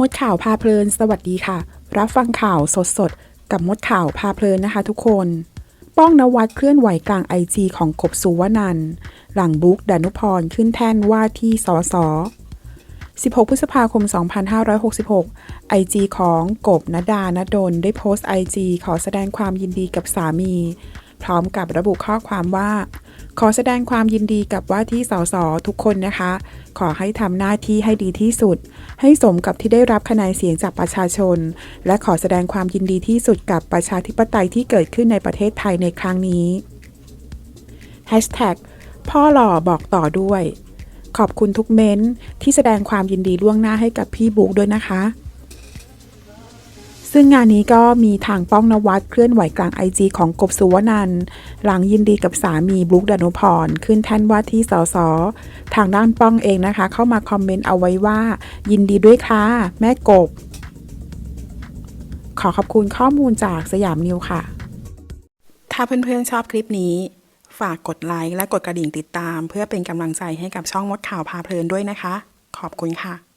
มดข่าวพาเพลิน สวัสดีค่ะ รับฟังข่าวสดๆกับมดข่าวพาเพลินนะคะทุกคน ป้องนวัดเคลื่อนไหวกลางไอจีของกบสุวนันหลังบุ๊กดานุพรขึ้นแท่นว่าที่สส16 พฤษภาคม 2566 IG ของกบนดานดลได้โพสต์ IG ขอแสดงความยินดีกับสามี พร้อมกับระบุข้อความว่า ขอแสดงความยินดีกับว่าที่สสทุกคนนะคะ ขอให้ทำหน้าที่ให้ดีที่สุด ให้สมกับที่ได้รับคะแนนเสียงจากประชาชน และขอแสดงความยินดีที่สุดกับประชาธิปไตยที่เกิดขึ้นในประเทศไทยในครั้งนี้ Hashtag พ่อหล่อบอกต่อด้วย ขอบคุณทุกเม้นท์ที่แสดงความยินดีล่วงหน้าให้กับพี่บุ๊กด้วยนะคะ ซึ่งงานนี้ก็มีทางป้องนวัดเคลื่อนไหวกลางไอจีของกบสุวนันหลังยินดีกับสามีบลุกดานุพร ขึ้นแท่นว่าที่สสทางด้านป้องเองนะคะ เข้ามาคอมเมนต์เอาไว้ว่า ยินดีด้วยค่ะแม่กบ ขอขอบคุณข้อมูลจากสยามนิวค่ะ ถ้าเพื่อนๆชอบคลิปนี้ ฝากกดไลค์และกดกระดิ่งติดตาม เพื่อเป็นกำลังใจให้กับช่องมดข่าวพาเพลินด้วยนะคะ ขอบคุณค่ะ